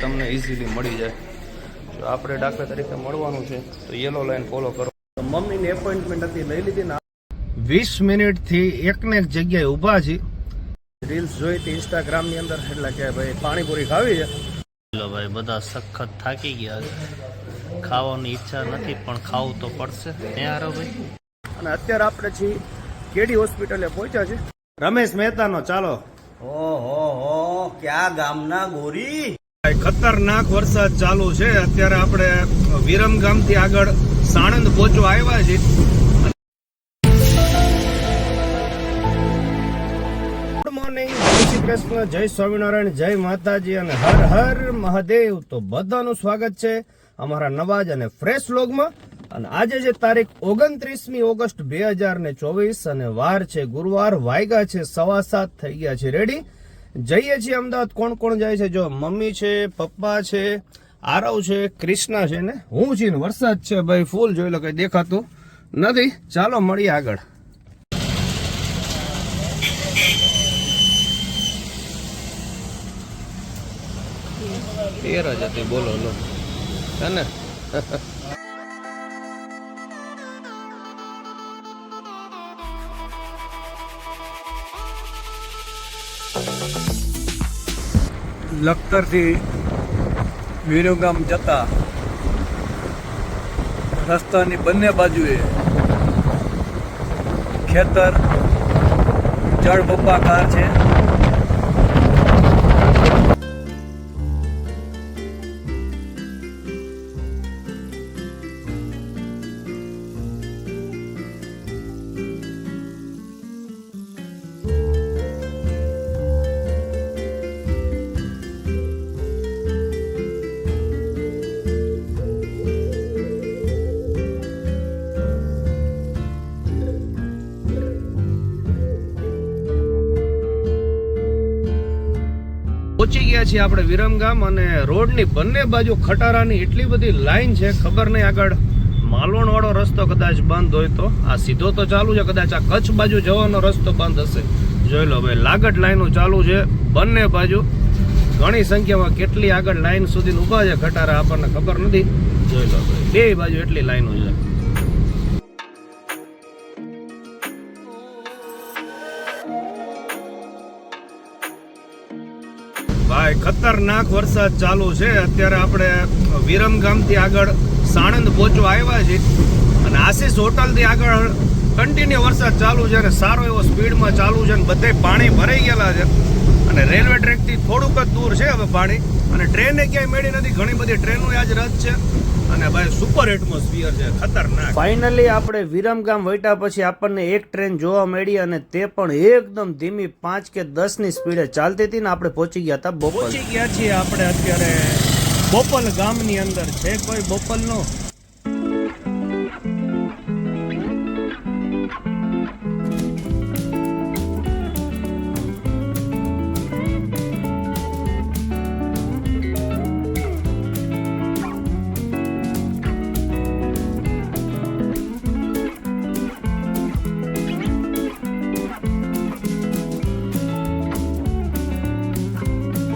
તમને ઇઝીલી મળી જાય. જો આપણે દાખલા તરીકે મળવાનું છે તો યલો લાઈન ફોલો કરો. મમ્મીની એપોઇન્ટમેન્ટ હતી લઈ લીધી ને વીસ મિનિટથી એકને એક જગ્યાએ ઊભા છે. રીલ્સ જોઈ હતી ઇન્સ્ટાગ્રામની અંદર એટલે કે ભાઈ પાણીપુરી ખાવી છે. ચલો ભાઈ બધા સખત થાકી ગયા છે. ખાવાની ઈચ્છા નથી પણ ખાવું તો પડશે. ત્યાં ભાઈ? અને અત્યારે આપણે છીએ કેડી હોસ્પિટલે પહોંચ્યા છે રમેશ મહેતાનો ચાલો. ઓહો હો ક્યાં ગામના ગોરી? ખતરનાક વરસાદ ચાલુ છે. અત્યારે આપણે વિરમગામથી આગળ સાણંદ પહોંચવા આવ્યા છીએ. કૃષ્ણ, જય સ્વામિનારાયણ, જય માતાજી અને હર હર મહાદેવ. તો બધાનું સ્વાગત છે અમારા નવાજ અને ફ્રેશ લોગમાં અને આજે જે તારીખ ઓગણત્રીસમી ઓગસ્ટ બે હજાર ને ચોવીસ અને વાર છે, ગુરુવાર વાયગા છે, સવા સાત થઈ ગયા છે. રેડી જઈએ છીએ અમદાવાદ. કોણ કોણ જાય છે? જો મમ્મી છે, પપ્પા છે, આરવ છે, ક્રિષ્ના છે ને? હું છીએ ને, વરસાદ છે ભાઈ, ફૂલ જોઈ લો કઈ દેખાતું નથી. ચાલો મળીએ આગળ. તેર જ બોલો, લો. હે ને? લખતરથી વિરુગામ જતા રસ્તાની બંને બાજુએ ખેતર જળબંબાકાર છે. ગયા છીએ આપણે વિરમગામ અને રોડની બંને બાજુ ખટારાની એટલી બધી લાઈન છે, ખબર નહીં આગળ. માલવણવાળો રસ્તો કદાચ બંધ હોય તો. આ સીધો તો ચાલુ છે, કદાચ આ કચ્છ બાજુ જવાનો રસ્તો બંધ હશે. જોઈ લો ભાઈ લાગટ લાઈનો ચાલુ છે બંને બાજુ. ઘણી સંખ્યામાં કેટલી આગળ લાઈન સુધી ઊભા છે ખટારા આપણને ખબર નથી. જોઈ લો ભાઈ બે બાજુ એટલી લાઈનો છે. ભાઈ ખતરનાક વરસાદ ચાલુ છે. અત્યારે આપણે વિરમ ગામથી આગળ સાણંદ પહોંચવા આવ્યા છીએ અને આશીષ હોટલથી આગળ કન્ટિન્યુ વરસાદ ચાલુ છે અને સારો એવો સ્પીડમાં ચાલુ છે અને બધે પાણી ભરાઈ ગયેલા છે. અને રેલવે ટ્રેકથી થોડુંક જ દૂર છે હવે પાણી. અને ટ્રેને ક્યાંય મેળી નથી. ઘણી બધી ટ્રેનો આજ રદ છે. અને ભાઈ સુપર એટમોસ્ફિયર છે ખતરનાક. ફાઇનલી આપણે વિરમગામ વૈટા પછી આપણને એક ટ્રેન જોવા મળી અને તે પણ એકદમ ધીમી પાંચ કે દસની સ્પીડે ચાલતી હતી ને આપણે પહોંચી ગયા હતા બોપલ પહોંચી ગયા છીએ આપણે અત્યારે બોપલ ગામની અંદર છે કોઈ બોપલ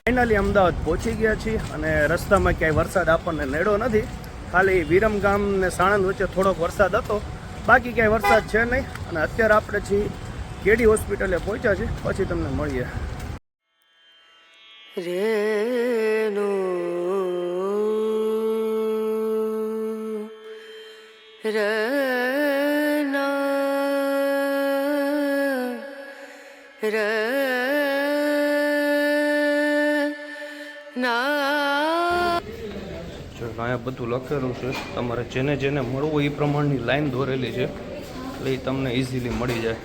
ફાઇનલી અમદાવાદ પહોંચી ગયા છીએ અને રસ્તામાં ક્યાંય વરસાદ આપણને નેડો નથી. ખાલી વિરમગામ ને સાણંદ વચ્ચે થોડોક વરસાદ હતો. બાકી ક્યાંય વરસાદ છે નહીં અને અત્યારે આપણે છીએ કેડી હોસ્પિટલે પહોંચ્યા છીએ. પછી તમને મળીએ. રેનો જો અહીંયા બધું લખેલું છે. તમારે જેને જેને મળવું એ પ્રમાણની લાઈન દોરેલી છે. એટલે એ તમને ઇઝીલી મળી જાય.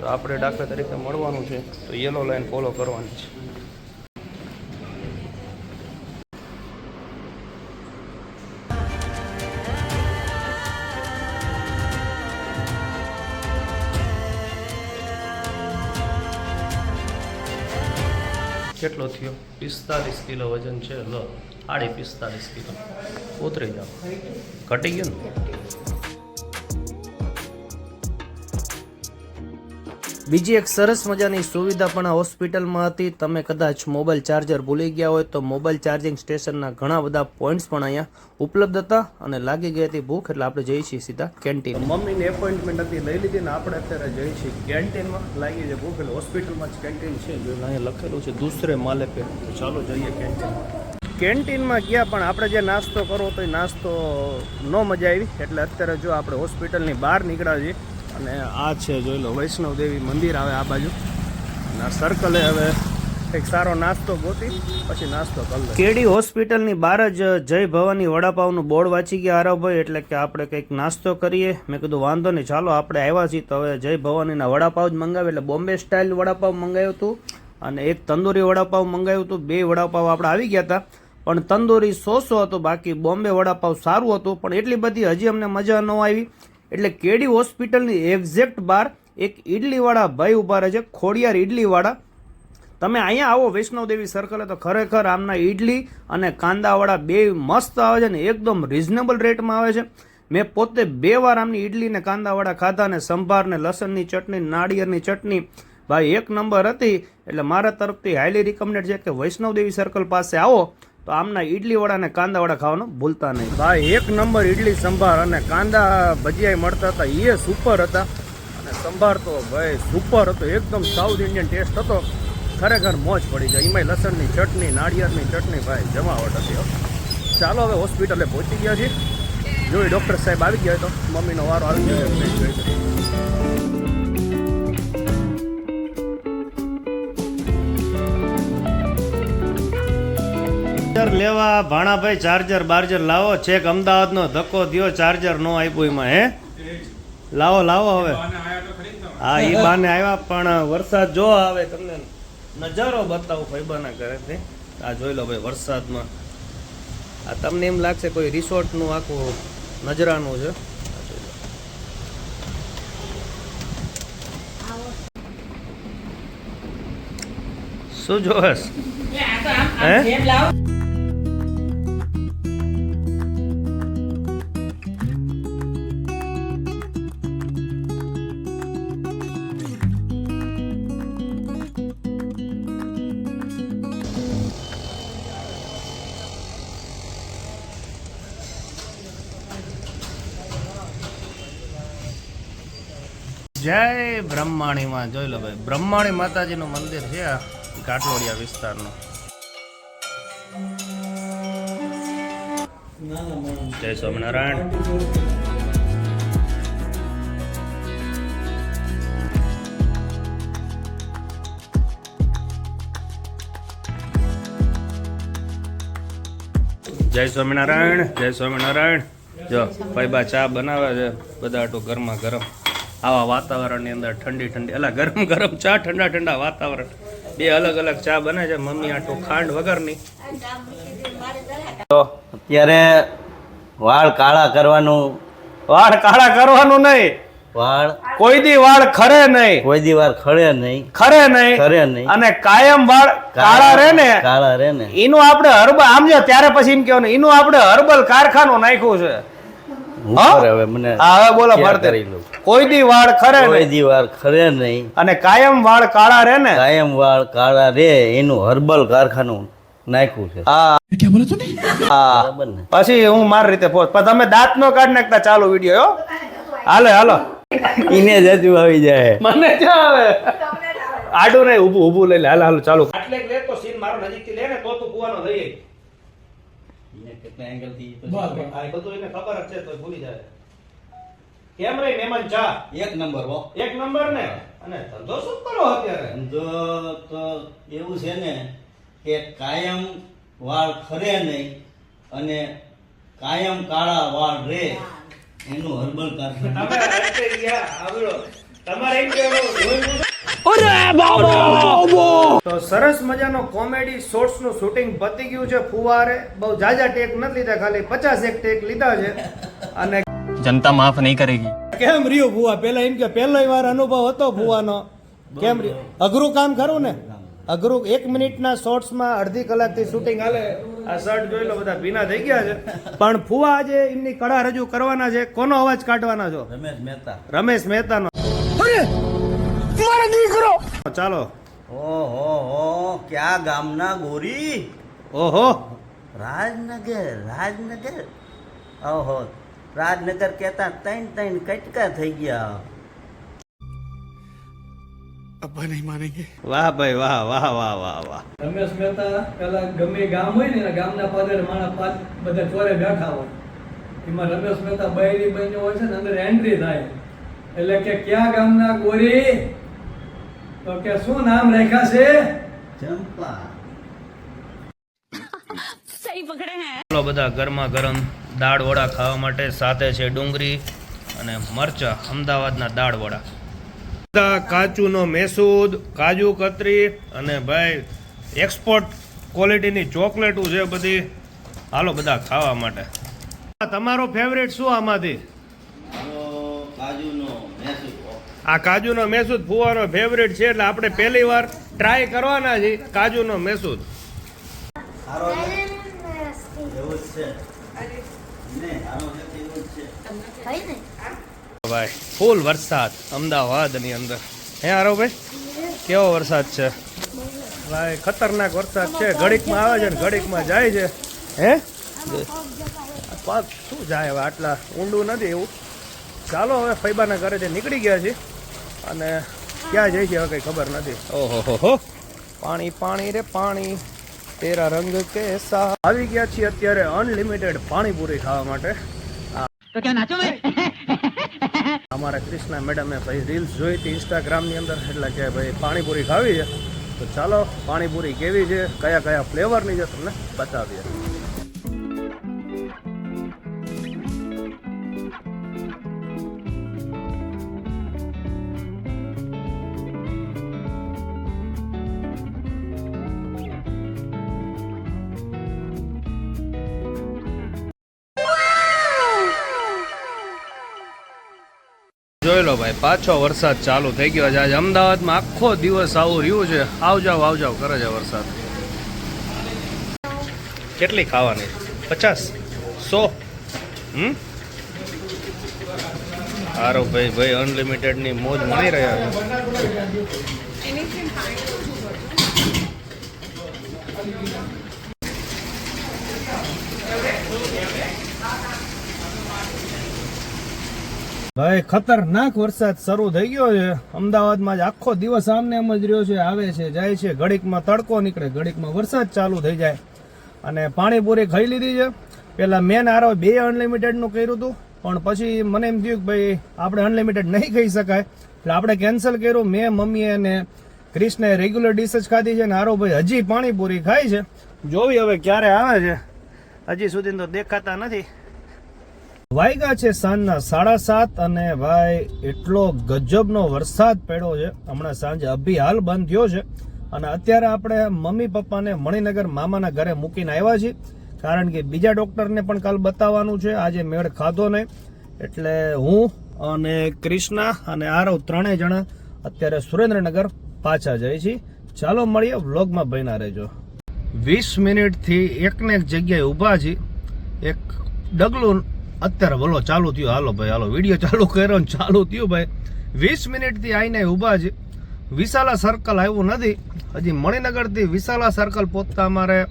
જો આપણે દાખલા તરીકે મળવાનું છે, તો યલો લાઈન ફોલો કરવાની છે. કેટલો થયો? પિસ્તાલીસ કિલો વજન છે, લો. આડી પિસ્તાલીસ કિલો. ઉતરી જાઓ. ઘટી ગયું ને? બીજી એક સરસ મજાની સુવિધા પણ આ હોસ્પિટલમાં હતી. તમે કદાચ મોબાઈલ ચાર્જર ભૂલી ગયા હોય તો મોબાઈલ ચાર્જિંગ સ્ટેશનના ઘણા બધા પોઈન્ટ્સ પણ અહીંયા ઉપલબ્ધ હતા અને લાગી ગઈ હતી ભૂખ એટલે આપણે જઈએ છીએ સીધા કેન્ટીન. મમ્મીની એપોઇન્ટમેન્ટ હતી લઈ લીધી ને આપણે અત્યારે જઈએ છીએ કેન્ટીનમાં. લાગી છે ભૂખ એટલે હોસ્પિટલમાં જ કેન્ટીન છે. જો અહીંયા લખેલું છે દૂસરે માલે પે તો ચાલો જઈએ કેન્ટીનમાં. કેન્ટીનમાં ગયા પણ આપણે જે નાસ્તો કરવો તો એ નાસ્તો ન મજા આવી. એટલે અત્યારે જો આપણે હોસ્પિટલની બહાર નીકળ્યા છીએ અને આ છે જોઈ લો વૈષ્ણવ દેવી મંદિર આવે આ બાજુ. અને સર્કલે હવે કંઈક સારો નાસ્તો ગોતી, પછી નાસ્તો કરી કેડી હોસ્પિટલની બહાર જ જય ભવાની વડાપાવનું બોર્ડ વાંચી ગયા આરવભાઈ એટલે કે આપણે કંઈક નાસ્તો કરીએ. મેં કીધું, વાંધો નહીં, ચાલો, આપણે આવ્યા છીએ. તો હવે જય ભવાનીના વડાપાવ જ મંગાવે એટલે બોમ્બે સ્ટાઇલ વડાપાવ મંગાવ્યું હતું. અને એક તંદૂરી વડાપાવ મંગાવ્યું હતું. બે વડાપાવ આપણે આવી ગયા હતા. પણ તંદૂરી સોસો હતો, બાકી બોમ્બે વડાપાવ સારું હતું, પણ એટલી બધી હજી અમને મજા ન આવી. એટલે કેડી હોસ્પિટલની એક્ઝેક્ટ બાર એક ઈડલીવાળા ભાઈ ઊભા રહે છે, ખોડિયાર ઇડલીવાળા તમે અહીંયા આવો વૈષ્ણવદેવી સર્કલે તો ખરેખર આમના ઈડલી અને કાંદાવાળા બે મસ્ત આવે છે ને, એકદમ રિઝનેબલ રેટમાં આવે છે. મેં પોતે બે વાર આમની ઇડલી ને કાંદાવાળા ખાધા ને, સંભાર ને, લસણની ચટણી, નાળિયેરની ચટણી. ભાઈ, એક નંબર હતી, એટલે મારા તરફથી હાઈલી રિકમેન્ડેડ છે કે વૈષ્ણવદેવી સર્કલ પાસે આવો. તો આમના ઈડલીવાળા ને કાંદાવાળા ખાવાનું ભૂલતા નહીં. ભાઈ એક નંબર ઇડલી સંભાર અને કાંદા ભજીયા મળતા હતા એ સુપર હતા. અને સંભાર તો ભાઈ સુપર હતો, એકદમ સાઉથ ઇન્ડિયન ટેસ્ટ હતો. ખરેખર મોજ પડી જાય એમાંય લસણની ચટણી, નાળિયેરની ચટણી ભાઈ જમાવટ હતી ચાલો હવે હોસ્પિટલે પહોંચી ગયા છીએ. જોઈ ડૉક્ટર સાહેબ આવી ગયા તો, મમ્મીનો વારો આવી ગયો ચાર્જર લેવા ભાણાભાઈ ચાર્જર બાર્જર લાવો છેક અમદાવાદનો ધક્કો થયો ચાર્જર નો આપ્યું એમાં હે? લાવો લાવો હવે. હા એ બાને આવ્યા પણ વરસાદ જો આવે તમને નજારો બતાવું ફૈબાના ઘરેથી. આ જોઈ લો ભાઈ વરસાદમાં. આ તમને એમ લાગશે કોઈ રિસોર્ટનું આખું નજરાનું છે. શું જોશ હે? જય બ્રહ્માણીમાં. જોઈ લો ભાઈ, બ્રહ્માણી માતાજીનું મંદિર છે આ ઘાટલોડિયા વિસ્તારનું. જય સ્વામિનારાયણ. જય સ્વામિનારાયણ જય સ્વામિનારાયણ. જો ભાઈ બા ચા બનાવે છે બધા આટલું ગરમા ગરમ. આવા વાતાવરણની અંદર ઠંડી ઠંડી અલા ગરમ ગરમ ચા ઠંડા ઠંડા વાતાવરણ. બે અલગ અલગ ચા બને છે મમ્મી આટો ખાંડ વગરની. તો અત્યારે વાળ કાળા કરવાનું વાળ કાળા કરવાનું નહીં. વાળ કોઈ દી વાળ ખરે નહીં. કોઈ દી વાળ ખરે નહીં. ખરે નહીં. ખરે નહીં. અને કાયમ વાળ કાળા રહે ને કાળા રહે ને એનું આપણે હર્બલ આમ જો ત્યારે પછી એમ કહેવાનું એનું આપણે હર્બલ કારખાનું નાખ્યું છે. હવે મને હા હવે બોલો ફરતે લઉં? કોઈ દી વાળ ખરે કોઈ દી વાર ખરે નહીં. અને કાયમ વાળ કાળા રહે ને? કાયમ વાળ કાળા રે એનું હર્બલ કારખાનું નાખ્યું છે. હા. હા. પછી હું મારી રીતે પહોંચ પણ તમે દાંત નો કાઢ નાખતા ચાલુ વીડિયો હાલો હાલો. ઈને જતું આવી જાય. મને ક્યાં આવે. આડું નહીં ઊભું ઊભું લઈ લે. હાલ હાલો ચાલુ. આટલે લે તો સીન મારો નજીકથી લે ને તો તું કુવાનો લઈ આ બધું એને ખબર જ છે તો ભૂલી જાય. કેમ રે મહેમાન ચા? એક નંબર હો. એક નંબર ને? અને ધંધો શું કરો અત્યારે? ધંધો તો એવું છે ને કે કાયમ વાળ ખરે નહીં અને કાયમ કાળા વાળ રે એનું હર્બલ કાર્ય તમારે એમ અરે બાબો! તો સરસ મજાનો કોમેડી શોર્ટ્સનું શૂટિંગ પતી ગયું છે ફુવારે. બહુ જાજા ટેક નથી લીધા ખાલી 50 એક ટેક લીધા છે. અને જનતા માફ નહીં કરેગી. કેમ રહ્યો ફુવા? પહેલા એમ કે પહેલો વાર અનુભવ હતો ફુવાનો. કેમ રહ્યો? અઘરું કામ ખરું ને? અઘરું એક મિનિટના શોર્ટ્સમાં અડધી કલાકથી શૂટિંગ હાલે. આ શર્ટ જોઈ લો બધા ભીના થઈ ગયા છે. પણ ફુવા આજે એમની કળા રજૂ કરવાના છે. કોનો અવાજ કાઢવાના છો? રમેશ મહેતા. રમેશ મહેતાનો. અરે! ચાલો. ઓહો હો ક્યાં ગામના ગોરી? ઓહો. રાજનગર રાજનગર. ઓહો રાજનગર કહેતા ત્રણ ત્રણ કટકા થઈ ગયા. વાહ ભાઈ વાહ વાહ વાહ વાહ વાહ. રમેશ મહેતા પેલા ગમે ગામ હોય ને ગામના પાદર માણસ પાંચ બધા ચોરે બેઠા હોય. એમાં રમેશ મહેતા બૈરી બન્યો હોય છે ને અંદર એન્ટ્રી થાય. એટલે કે ક્યાં ગામના ગોરી? તો કે શું નામ રાખ્યા છે? ચંપા. ચાલો બધા ગરમા ગરમ દાળ વડા ખાવા માટે સાથે છે ડુંગળી અને મરચા અમદાવાદના દાળ વડા. બધા કાચુનો મેસૂદ કાજુ કતરી અને ભાઈ એક્સપોર્ટ ક્વોલિટીની ચોકલેટું છે બધી. હાલો બધા ખાવા માટે. તમારો ફેવરેટ શું આમાંથી મારો કાજુનો મૈસૂર આ કાજુનો મેસૂદ ફુવાનો ફેવરેટ છે એટલે આપણે પહેલી વાર ટ્રાય કરવાના છે કાજુનો મેસૂદ. ભાઈ, ફૂલ વરસાદ અમદાવાદની અંદર. હે આરો ભાઈ કેવો વરસાદ છે? ભાઈ, ખતરનાક વરસાદ છે. ઘડીકમાં આવે છે ને ઘડીકમાં જાય છે. હે? શું જાય હવે આટલા ઊંડું નથી એવું? ચાલો હવે ફૈબાના ઘરેથી નીકળી ગયા છે અને ક્યાં જઈ છે હવે કંઈ ખબર નથી. ઓહો હો હો. પાણી પાણી રે પાણી તેરા રંગ કેસા. આવી ગયા છીએ અત્યારે અનલિમિટેડ પાણીપુરી ખાવા માટે. અમારા ક્રિષ્ના મેડમે ભાઈ રીલ્સ જોઈ હતી ઇન્સ્ટાગ્રામની અંદર એટલે કે ભાઈ પાણીપુરી ખાવી છે. તો ચાલો પાણીપુરી કેવી છે કયા કયા ફ્લેવરની છે તમને બતાવીએ. જોઈ લો ભાઈ, પાછો વરસાદ ચાલુ થઈ ગયો છે. આજે અમદાવાદમાં આખો દિવસ આવું રહ્યું છે. આવજાવ આવજાવ આવ કરે છે વરસાદ. કેટલી ખાવાની? પચાસ? સો? હમ? સારો ભાઈ ભાઈ અનલિમિટેડની મોજ મળી રહ્યા છે ભાઈ, ખતરનાક વરસાદ શરૂ થઈ ગયો છે. અમદાવાદમાં જ આખો દિવસ આમને એમ જ રહ્યો છે, આવે છે, જાય છે. ઘડીકમાં તડકો નીકળે, ઘડીકમાં વરસાદ ચાલુ થઈ જાય. અને પાણીપુરી ખાઈ લીધી છે. પેલા મેન આરો બે અનલિમિટેડનું કર્યું હતું. પણ પછી મને એમ થયું કે ભાઈ, આપણે અનલિમિટેડ નહીં ખાઈ શકાય. એટલે આપણે કેન્સલ કર્યું. મેં, મમ્મીએ અને ક્રિષ્ને રેગ્યુલર ડીશ જ ખાધી છે. ને આરો ભાઈ હજી પાણીપુરી ખાય છે. જોવી હવે ક્યારે આવે છે. હજી સુધી તો દેખાતા નથી. વાયગા છે સાંજના સાડા સાત અને ભાઈ એટલો ગજબનો વરસાદ પડ્યો છે. હમણાં સાંજે અભી હાલ બંધ થયો છે. અને અત્યારે આપણે મમ્મી પપ્પાને મણિનગર મામાના ઘરે મૂકીને આવ્યા છીએ. કારણ કે બીજા ડૉક્ટરને પણ કાલ બતાવવાનું છે. આજે મેળ ખાધો નહીં. એટલે હું અને ક્રિષ્ના અને આરવ ત્રણેય જણા અત્યારે સુરેન્દ્રનગર પાછા જઈએ છીએ. ચાલો મળીએ વ્લોગમાં બન્યા રહેજો. વીસ મિનિટથી એકને એક જગ્યાએ ઊભા છીએ. એક ડગલું અત્યારે બોલો ચાલુ થયું. હાલો ભાઈ, હાલો, વીડિયો ચાલુ કર્યો ને ચાલુ થયું ભાઈ. વીસ મિનિટથી આઈને ઊભા છે. વિશાલા સર્કલ આવ્યું નથી. હજી મણિનગરથી વિશાલા સર્કલ પહોંચતા અમારે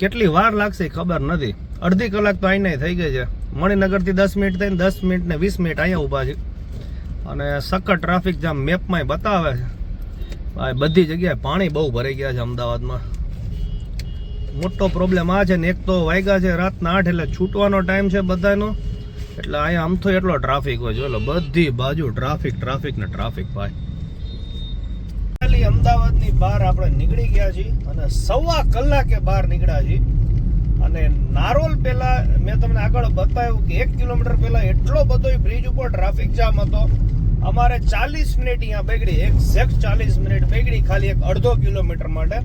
કેટલી વાર લાગશે ખબર નથી. અડધી કલાક તો આઈને થઈ ગઈ છે. મણિનગરથી દસ મિનિટ થઈને દસ મિનિટ ને વીસ મિનિટ અહીંયા ઊભા છે. અને સખત ટ્રાફિક જામ મેપમાં બતાવે છે. ભાઈ બધી જગ્યાએ પાણી બહુ ભરાઈ ગયા છે અમદાવાદમાં. મોટો પ્રોબ્લેમ આ છે ને એક તો વાગ્યા છે, રાતના આઠ એટલે છૂટવાનો ટાઈમ છે બધાનો. એટલે અહીંયા આમ તો એટલો ટ્રાફિક હોય જોઈ બધી બાજુ ટ્રાફિક ટ્રાફિક ને ટ્રાફિક ભાઈ. અમદાવાદની બહાર આપણે નીકળી ગયા છીએ અને સવા કલાકે બહાર નીકળ્યા છીએ. અને નારોલ પહેલા મેં તમને આગળ બતાવ્યું કે એક કિલોમીટર પહેલા એટલો બધો બ્રિજ ઉપર ટ્રાફિક જામ હતો. અમારે ચાલીસ મિનિટ અહીંયા બગડી એક્ઝેક્ટ ચાલીસ મિનિટ બગડી, ખાલી એક અડધો કિલોમીટર માટે.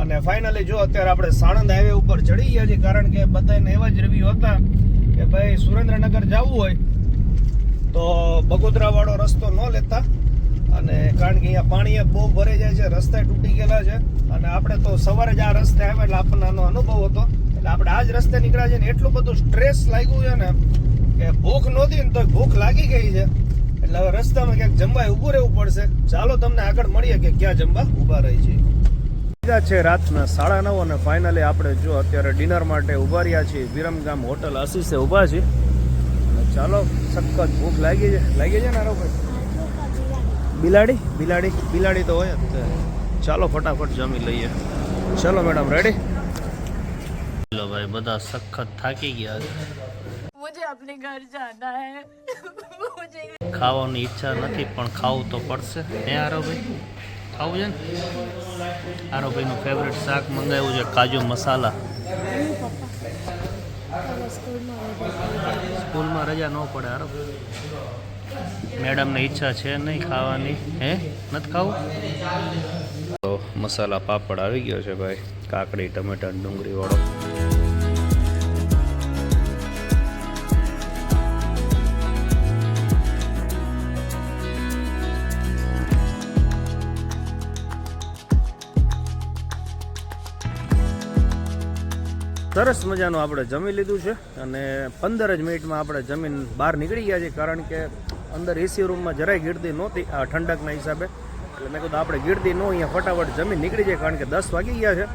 અને ફાઇનલી જો અત્યારે આપણે સાણંદ હાઈવે ઉપર ચડી ગયા છીએ, કારણ કે બધાને એવા જ રિવ્યુ હતા કે ભાઈ સુરેન્દ્રનગર જવું હોય તો બગોદરાવાળો રસ્તો ન લેતા. અને કારણ કે અહીંયા પાણી બહુ ભરાઈ જાય છે, રસ્તા તૂટી ગયેલા છે. અને આપણે તો સવારે જ આ રસ્તે આવ્યા એટલે આપણને આનો અનુભવ હતો. એટલે આપણે આ જ રસ્તે નીકળ્યા છે ને એટલું બધું સ્ટ્રેસ લાગ્યું છે ને કે ભૂખ નહોતી ને તો ભૂખ લાગી ગઈ છે. એટલે હવે રસ્તામાં ક્યાંક જમવા ઊભું રહેવું પડશે. ચાલો તમને આગળ મળીએ કે ક્યાં જમવા ઊભા રહી છે. છે રાતના સાડા નવ અને ફાઇનલી આપણે જો અત્યારે ડિનર માટે ઊભા રહ્યા છીએ. વિરમગામ હોટલ આશીષે ઊભા છે. ચાલો સખત ભૂખ લાગી છે. લાગી છે ને ભાઈ? બિલાડી? બિલાડી? બિલાડી તો હોય જ ચાલો ફટાફટ જમી લઈએ. ચાલો મેડમ રેડી ચલો ભાઈ બધા સખત થાકી ગયા મુજે અપને ઘર જાના હે. ખાવાની ઈચ્છા નથી પણ ખાવું તો પડશે. હે આરો ભાઈ? ખાવું છે ને? આરોભાઈનું ફેવરેટ શાક મંગાવ્યું છે, કાજુ મસાલા. સ્કૂલમાં રજા ન પડે આરો મેડમને ઈચ્છા છે નહીં ખાવાની. હે? નથી ખાવું? તો મસાલા પાપડ આવી ગયો છે ભાઈ, કાકડી, ટમેટા ડુંગળી સરસ મજાનું આપણે જમી લીધું છે અને પંદર જ મિનિટમાં આપણે જમીન બહાર નીકળી ગયા છે, કારણ કે અંદર એસી રૂમમાં જરાય ગીરદી નહોતી, આ ઠંડકના હિસાબે. એટલે મેં કીધું આપણે ગીરદી નો અહીંયા ફટાફટ જમીન નીકળી જાય, કારણ કે દસ વાગી ગયા છે.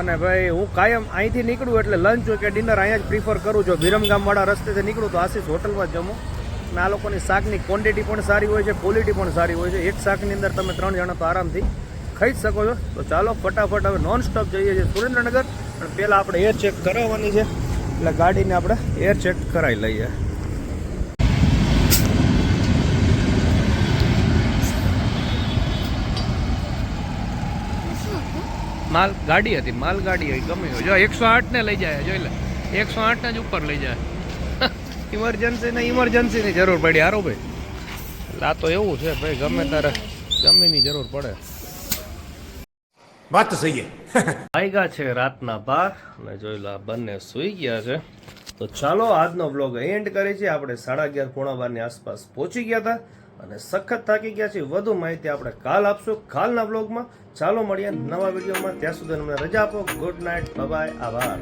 અને ભાઈ, હું કાયમ અહીંથી નીકળું એટલે લંચ કે ડિનર અહીંયા જ પ્રિફર કરું. છું વિરમગામવાળા રસ્તેથી નીકળું તો આશીષ હોટલમાં જમું. અને આ લોકોની શાકની ક્વોન્ટિટી પણ સારી હોય છે ક્વોલિટી પણ સારી હોય છે. એક શાકની અંદર તમે ત્રણ જણા તો આરામથી ખાઈ જ શકો છો. તો ચાલો, ફટાફટ હવે નોન જઈએ છીએ સુરેન્દ્રનગર. પહેલાં આપણે એર ચેક કરાવવાની છે. એટલે ગાડીને આપણે એર ચેક કરાવી લઈએ. માલ ગાડી હતી, માલ ગાડી હતી ગમે જો એકસો આઠ ને લઈ જાય, જોઈ લે. એકસો આઠ ને જ ઉપર લઈ જાય. ઇમરજન્સી ને ઇમરજન્સીની જરૂર પડી. હારો ભાઈ. એટલે આ તો એવું છે ભાઈ, ગમે તારે જમીનની જરૂર પડે. વાત તો સહી છે રાતના બાર અને જોઈ લો બંને સુઈ ગયા છે. તો ચાલો આજનો વ્લોગ એન્ડ કરીએ છીએ. આપણે સાડા અગિયાર પોણા બારની આસપાસ પહોંચી ગયા હતા અને સખત થાકી ગયા છીએ. વધુ માહિતી આપણે કાલ આપશું કાલના વ્લોગમાં ચાલો મળીએ નવા વિડીયોમાં ત્યાં સુધી અમને રજા આપો. ગુડ નાઇટ બાય આભાર.